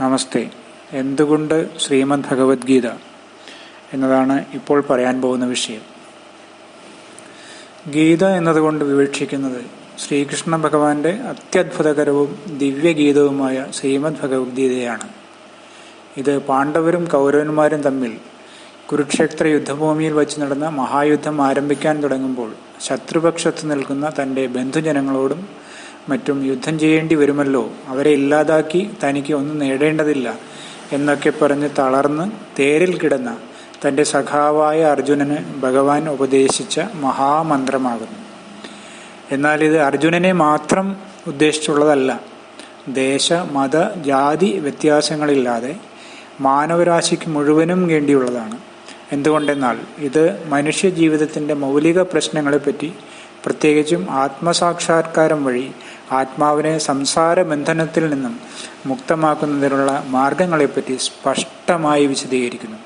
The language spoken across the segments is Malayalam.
നമസ്തേ. എന്തുകൊണ്ട് ശ്രീമദ് ഭഗവത്ഗീത എന്നതാണ് ഇപ്പോൾ പറയാൻ പോകുന്ന വിഷയം. ഗീത എന്നതുകൊണ്ട് വിവക്ഷിക്കുന്നത് ശ്രീകൃഷ്ണ ഭഗവാന്റെ അത്യത്ഭുതകരവും ദിവ്യഗീതവുമായ ശ്രീമദ് ഭഗവത്ഗീതയാണ് ഇത് പാണ്ഡവരും കൗരവന്മാരും തമ്മിൽ കുരുക്ഷേത്ര യുദ്ധഭൂമിയിൽ വച്ച് നടന്ന മഹായുദ്ധം ആരംഭിക്കാൻ തുടങ്ങുമ്പോൾ ശത്രുപക്ഷത്ത് നിൽക്കുന്ന തന്റെ ബന്ധുജനങ്ങളോടും മറ്റും യുദ്ധം ചെയ്യേണ്ടി വരുമല്ലോ. അവരെ ഇല്ലാതാക്കി തനിക്ക് ഒന്നും നേടേണ്ടതില്ല എന്നൊക്കെ പറഞ്ഞ് തളർന്ന് തേരിൽ കിടന്ന തന്റെ സഖാവായ അർജുനന് ഭഗവാൻ ഉപദേശിച്ച മഹാമന്ത്രമാകുന്നു. എന്നാൽ ഇത് അർജുനനെ മാത്രം ഉദ്ദേശിച്ചുള്ളതല്ല. ദേശ മത ജാതി വ്യത്യാസങ്ങളില്ലാതെ മാനവരാശിക്ക് മുഴുവനും വേണ്ടിയുള്ളതാണ്. എന്തുകൊണ്ടെന്നാൽ ഇത് മനുഷ്യ ജീവിതത്തിന്റെ മൗലിക പ്രശ്നങ്ങളെപ്പറ്റി പ്രത്യേകിച്ചും ആത്മസാക്ഷാത്കാരം വഴി ആത്മാവിനെ സംസാര ബന്ധനത്തിൽ നിന്നും മുക്തമാക്കുന്നതിനുള്ള മാർഗങ്ങളെപ്പറ്റി സ്പഷ്ടമായി വിശദീകരിക്കുന്നു.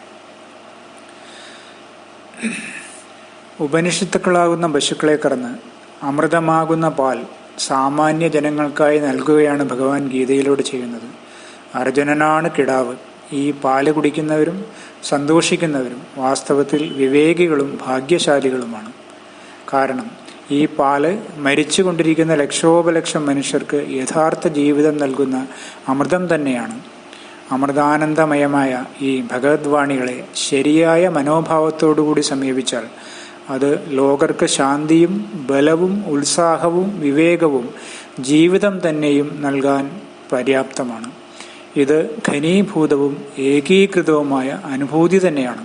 ഉപനിഷത്തുക്കളാകുന്ന പശുക്കളെ കറന്ന് അമൃതമാകുന്ന പാൽ സാമാന്യ ജനങ്ങൾക്കായി നൽകുകയാണ് ഭഗവാൻ ഗീതയിലൂടെ ചെയ്യുന്നത്. അർജുനനാണ് കിടാവ്. ഈ പാൽ കുടിക്കുന്നവരും സന്തോഷിക്കുന്നവരും വാസ്തവത്തിൽ വിവേകികളും ഭാഗ്യശാലികളുമാണ്. കാരണം ഈ പാൽ മരിച്ചുകൊണ്ടിരിക്കുന്ന ലക്ഷോപലക്ഷം മനുഷ്യർക്ക് യഥാർത്ഥ ജീവിതം നൽകുന്ന അമൃതം തന്നെയാണ്. അമൃതാനന്ദമയമായ ഈ ഭഗവത്വാണികളെ ശരിയായ മനോഭാവത്തോടുകൂടി സമീപിച്ചാൽ അത് ലോകർക്ക് ശാന്തിയും ബലവും ഉത്സാഹവും വിവേകവും ജീവിതം തന്നെയും നൽകാൻ പര്യാപ്തമാണ്. ഇത് ഘനീഭൂതവും ഏകീകൃതവുമായ അനുഭൂതി തന്നെയാണ്.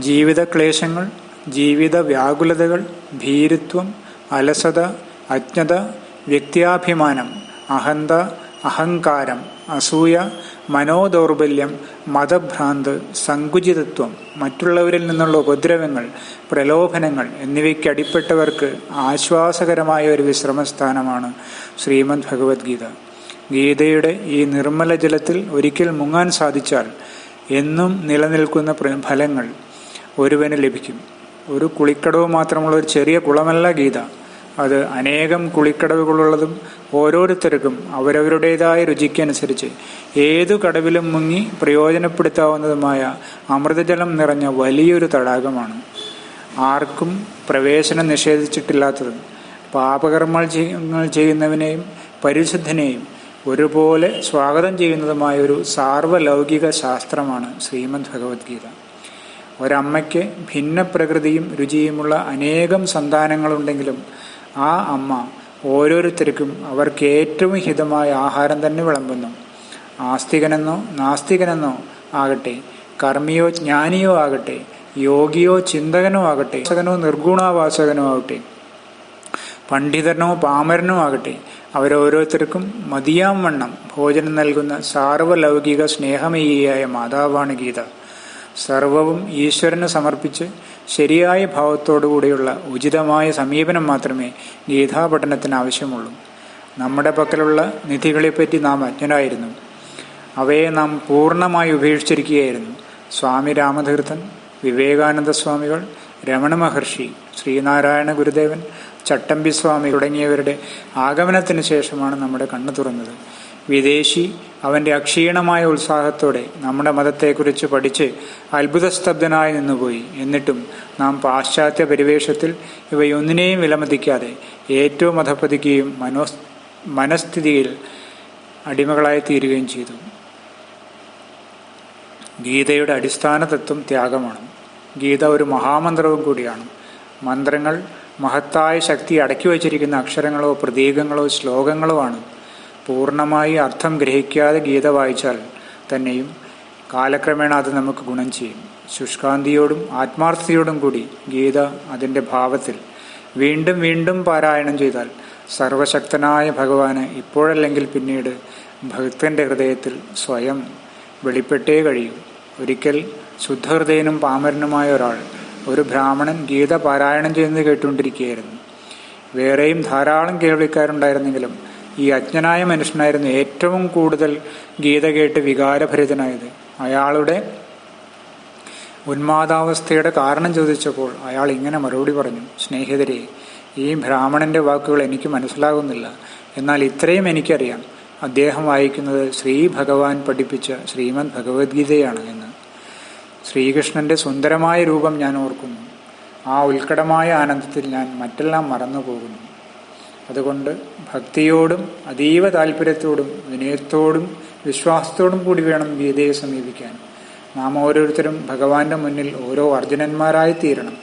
ജീവിത ക്ലേശങ്ങൾ ജീവിത വ്യാകുലതകൾ ഭീരുത്വം അലസത അജ്ഞത വ്യക്തിയാഭിമാനം അഹന്ത അഹങ്കാരം അസൂയ മനോദൗർബല്യം മതഭ്രാന്ത് സങ്കുചിതത്വം മറ്റുള്ളവരിൽ നിന്നുള്ള ഉപദ്രവങ്ങൾ പ്രലോഭനങ്ങൾ എന്നിവയ്ക്ക് അടിപ്പെട്ടവർക്ക് ആശ്വാസകരമായ ഒരു വിശ്രമസ്ഥാനമാണ് ശ്രീമദ് ഭഗവത്ഗീത. ഗീതയുടെ ഈ നിർമ്മല ജലത്തിൽ ഒരിക്കൽ മുങ്ങാൻ സാധിച്ചാൽ എന്നും നിലനിൽക്കുന്ന ഫലങ്ങൾ ഒരുവന് ലഭിക്കും. ഒരു കുളിക്കടവ് മാത്രമുള്ള ഒരു ചെറിയ കുളമല്ല ഗീത. അത് അനേകം കുളിക്കടവുകളുള്ളതും ഓരോരുത്തർക്കും അവരവരുടേതായ രുചിക്കനുസരിച്ച് ഏതു കടവിലും മുങ്ങി പ്രയോജനപ്പെടുത്താവുന്നതുമായ അമൃതജലം നിറഞ്ഞ വലിയൊരു തടാകമാണ്. ആർക്കും പ്രവേശനം നിഷേധിച്ചിട്ടില്ലാത്തതും പാപകർമ്മങ്ങൾ ചെയ്യുന്നവനെയും പരിശുദ്ധനെയും ഒരുപോലെ സ്വാഗതം ചെയ്യുന്നതുമായ ഒരു സാർവലൗകിക ശാസ്ത്രമാണ് ശ്രീമദ് ഭഗവത്ഗീത. ഒരമ്മയ്ക്ക് ഭിന്ന പ്രകൃതിയും രുചിയുമുള്ള അനേകം സന്താനങ്ങളുണ്ടെങ്കിലും ആ അമ്മ ഓരോരുത്തർക്കും അവർക്ക് ഏറ്റവും ഹിതമായ ആഹാരം തന്നെ വിളമ്പുന്നു. ആസ്തികനെന്നോ നാസ്തികനെന്നോ ആകട്ടെ കർമ്മിയോ ജ്ഞാനിയോ ആകട്ടെ യോഗിയോ ചിന്തകനോ ആകട്ടെ വാസകനോ നിർഗുണാവാസകനോ ആകട്ടെ പണ്ഡിതനോ പാമരനോ ആകട്ടെ അവരോരോരുത്തർക്കും മതിയാം വണ്ണം ഭോജനം നൽകുന്ന സാർവലൗകിക സ്നേഹമേയിയായ മാതാവാണ് ഗീത. സർവവും ഈശ്വരന് സമർപ്പിച്ച് ശരിയായ ഭാവത്തോടുകൂടിയുള്ള ഉചിതമായ സമീപനം മാത്രമേ ഗീതാപഠനത്തിന് ആവശ്യമുള്ളൂ. നമ്മുടെ പക്കലുള്ള നിധികളെപ്പറ്റി നാം അജ്ഞരായിരുന്നു. അവയെ നാം പൂർണമായി ഉപേക്ഷിച്ചിരിക്കുകയായിരുന്നു. സ്വാമി രാമതീർത്ഥൻ വിവേകാനന്ദ സ്വാമികൾ രമണ മഹർഷി ശ്രീനാരായണ ഗുരുദേവൻ ചട്ടമ്പി സ്വാമി തുടങ്ങിയവരുടെ ആഗമനത്തിന് ശേഷമാണ് നമ്മുടെ കണ്ണു തുറന്നത്. വിദേശി അവന്റെ അക്ഷീണമായ ഉത്സാഹത്തോടെ നമ്മുടെ മതത്തെക്കുറിച്ച് പഠിച്ച് അത്ഭുതസ്തബ്ധനായി നിന്നുപോയി. എന്നിട്ടും നാം പാശ്ചാത്യ പരിവേഷത്തിൽ ഇവയൊന്നിനെയും വിലമതിക്കാതെ ഏറ്റവും അധപ്പതിക്കുകയും മനോ മനസ്ഥിതിയിൽ അടിമകളായി തീരുകയും ചെയ്തു. ഗീതയുടെ അടിസ്ഥാന തത്വം ത്യാഗമാണ്. ഗീത ഒരു മഹാമന്ത്രവും കൂടിയാണ്. മന്ത്രങ്ങൾ മഹത്തായ ശക്തി അടക്കി വച്ചിരിക്കുന്ന അക്ഷരങ്ങളോ പ്രതീകങ്ങളോ ശ്ലോകങ്ങളോ ആണ്. പൂർണമായി അർത്ഥം ഗ്രഹിക്കാതെ ഗീത വായിച്ചാൽ തന്നെയും കാലക്രമേണ അത് നമുക്ക് ഗുണം ചെയ്യും. ശുഷ്കാന്തിയോടും ആത്മാർത്ഥതയോടും കൂടി ഗീത അതിന്റെ ഭാവത്തിൽ വീണ്ടും വീണ്ടും പാരായണം ചെയ്താൽ സർവശക്തനായ ഭഗവാന് ഇപ്പോഴല്ലെങ്കിൽ പിന്നീട് ഭക്തന്റെ ഹൃദയത്തിൽ സ്വയം വെളിപ്പെട്ടേ കഴിയും. ഒരിക്കൽ ശുദ്ധഹൃദയനും പാമരനുമായ ഒരാൾ ഒരു ബ്രാഹ്മണൻ ഗീത പാരായണം ചെയ്യുന്നത് കേട്ടുകൊണ്ടിരിക്കുകയായിരുന്നു. വേറെയും ധാരാളം കേൾവിക്കാരുണ്ടായിരുന്നെങ്കിലും ഈ അജ്ഞനായ മനുഷ്യനായിരുന്നു ഏറ്റവും കൂടുതൽ ഗീത കേട്ട് വികാരഭരിതനായത്. അയാളുടെ ഉന്മാദാവസ്ഥയുടെ കാരണം ചോദിച്ചപ്പോൾ അയാൾ ഇങ്ങനെ മറുപടി പറഞ്ഞു സ്നേഹിതരെ ഈ ബ്രാഹ്മണന്റെ വാക്കുകൾ എനിക്ക് മനസ്സിലാകുന്നില്ല. എന്നാൽ ഇത്രയും എനിക്കറിയാം. അദ്ദേഹം വായിക്കുന്നത് ശ്രീ ഭഗവാൻ പഠിപ്പിച്ച ശ്രീമദ് ഭഗവത്ഗീതയാണ് എന്ന്. ശ്രീകൃഷ്ണന്റെ സുന്ദരമായ രൂപം ഞാൻ ഓർക്കുന്നു. ആ ഉത്കടമായ ആനന്ദത്തിൽ ഞാൻ മറ്റെല്ലാം മറന്നു പോകുന്നു അതുകൊണ്ട് ഭക്തിയോടും അതീവ താല്പര്യത്തോടും വിനയത്തോടും വിശ്വാസത്തോടും കൂടി വേണം ഗീതയെ സമീപിക്കാൻ. നാം ഓരോരുത്തരും ഭഗവാന്റെ മുന്നിൽ ഓരോ അർജുനന്മാരായി തീരണം.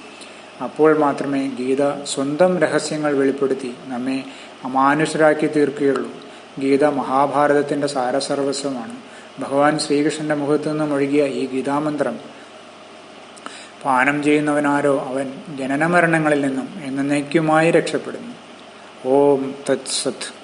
അപ്പോൾ മാത്രമേ ഗീത സ്വന്തം രഹസ്യങ്ങൾ വെളിപ്പെടുത്തി നമ്മെ അമാനുഷരാക്കി തീർക്കുകയുള്ളൂ. ഗീത മഹാഭാരതത്തിന്റെ സാരസർവസ്വമാണ്. ഭഗവാൻ ശ്രീകൃഷ്ണന്റെ മുഖത്തു നിന്നും ഒഴുകിയ ഈ ഗീതാമന്ത്രം പാനം ചെയ്യുന്നവനാരോ അവൻ ജനനമരണങ്ങളിൽ നിന്നും എന്നേക്കുമായി രക്ഷപ്പെടുന്നു. ओम तत्सत।